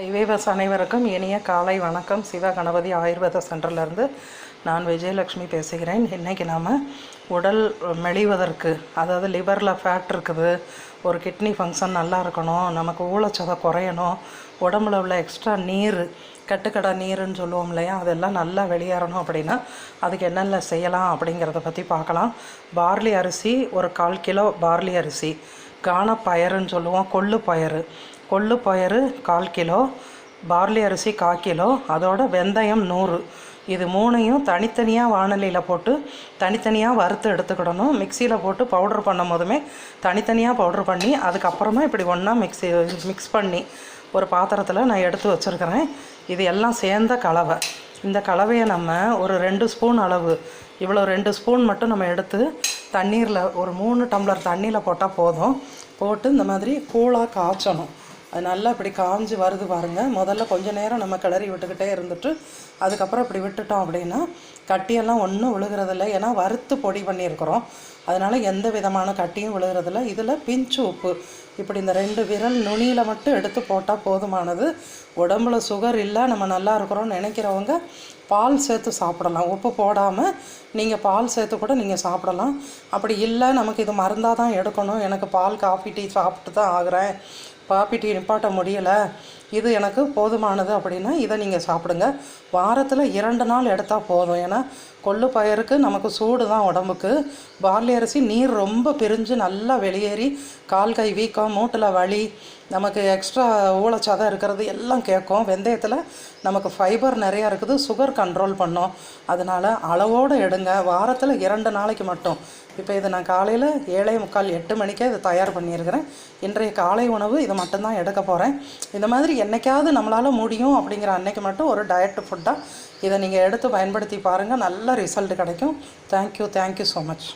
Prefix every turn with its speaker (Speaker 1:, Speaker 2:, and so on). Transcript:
Speaker 1: ஐவேவஸ் அனைவருக்கும் இனிய காலை வணக்கம். சிவ கணபதி ஆயுர்வேத சென்டர்லேருந்து நான் விஜயலட்சுமி பேசுகிறேன். இன்றைக்கி நாம் உடல் மெலிவதற்கு அதாவது லிவரில் ஃபேட் இருக்குது ஒரு கிட்னி ஃபங்க்ஷன் நல்லா இருக்கணும் நமக்கு ஊழச்சதை குறையணும் உடம்புல உள்ள எக்ஸ்ட்ரா நீர் கட்டுக்கடை நீருன்னு சொல்லுவோம் இல்லையா அதெல்லாம் நல்லா வெளியேறணும் அப்படின்னா அதுக்கு என்னென்ன செய்யலாம் அப்படிங்கிறத பற்றி பார்க்கலாம். பார்லி அரிசி ஒரு கால் கிலோ பார்லி அரிசி கானப்பயறுன்னு சொல்லுவோம் கொள்ளு பயறு கொள்ளு பயறு கால் கிலோ பார்லி அரிசி கால் கிலோ அதோட வெந்தயம் நூறு. இது மூணையும் தனித்தனியாக வானலியில் போட்டு தனித்தனியாக வறுத்து எடுத்துக்கிடணும். மிக்சியில் போட்டு பவுட்ரு பண்ணும் போதுமே தனித்தனியாக பவுட்ரு பண்ணி அதுக்கப்புறமா இப்படி ஒன்றா மிக்ஸி மிக்ஸ் பண்ணி ஒரு பாத்திரத்தில் நான் எடுத்து வச்சுருக்கிறேன். இது எல்லாம் சேர்ந்த கலவை. இந்த கலவையை நம்ம ஒரு ரெண்டு ஸ்பூன் அளவு இவ்வளோ ரெண்டு ஸ்பூன் மட்டும் நம்ம எடுத்து தண்ணீரில் ஒரு மூணு டம்ளர் தண்ணியில் போட்டால் போதும். போட்டு இந்த மாதிரி கூழாக காய்ச்சணும். அது நல்லா இப்படி காஞ்சி வருது பாருங்கள் முதல்ல கொஞ்ச நேரம் நம்ம கிளறி விட்டுக்கிட்டே இருந்துட்டு அதுக்கப்புறம் இப்படி விட்டுட்டோம் அப்படின்னா கட்டியெல்லாம் ஒன்றும் விழுகிறதில்ல. ஏன்னா வறுத்து பொடி பண்ணியிருக்கிறோம். அதனால் எந்த விதமான கட்டியும் விழுகிறதில்ல. இதில் பிஞ்சு உப்பு. இப்படி இந்த ரெண்டு விரல் நுனியில் மட்டும் எடுத்து போட்டால் போதுமானது. உடம்புல சுகர் இல்லை நம்ம நல்லா இருக்கிறோம்னு நினைக்கிறவங்க பால் சேர்த்து சாப்பிடலாம். உப்பு போடாமல் நீங்கள் பால் சேர்த்து கூட நீங்கள் சாப்பிடலாம். அப்படி இல்லை நமக்கு இது மருந்தாக தான் எடுக்கணும். எனக்கு பால் காஃபி டீ சாப்பிட்டு தான் ஆகுறேன். காஃபி டீ நிப்பாட்ட முடியலை. இது எனக்கு போதுமானது அப்படின்னா இதை நீங்கள் சாப்பிடுங்க. வாரத்தில் இரண்டு நாள் எடுத்தால் போதும். ஏன்னா கொள்ளு பயிருக்கு நமக்கு சூடு தான் உடம்புக்கு. பார்லி அரிசி நீர் ரொம்ப பிரிஞ்சு நல்லா வெளியேறி கால் கை வீக்கம் மூட்டில் வலி நமக்கு எக்ஸ்ட்ரா ஊழச்சாதம் இருக்கிறது எல்லாம் கேட்கும். வெந்தயத்தில் நமக்கு ஃபைபர் நிறையா இருக்குது சுகர் கண்ட்ரோல் பண்ணும். அதனால் அளவோடு எடுங்க. வாரத்தில் இரண்டு நாளைக்கு மட்டும். இப்போ இதை நான் காலையில் ஏழே முக்கால் எட்டு மணிக்கே இதை தயார் பண்ணியிருக்கிறேன். இன்றைய காலை உணவு இதை மட்டும்தான் எடுக்க போகிறேன் இந்த மாதிரி என்றைக்காவது நம்மளால் முடியும் அப்படிங்கிற அன்னைக்கு மட்டும் ஒரு டயட் ஃபுட்டாக இதை நீங்கள் எடுத்து பயன்படுத்தி பாருங்கள் நல்ல ரிசல்ட் கிடைக்கும். Thank you thank you so much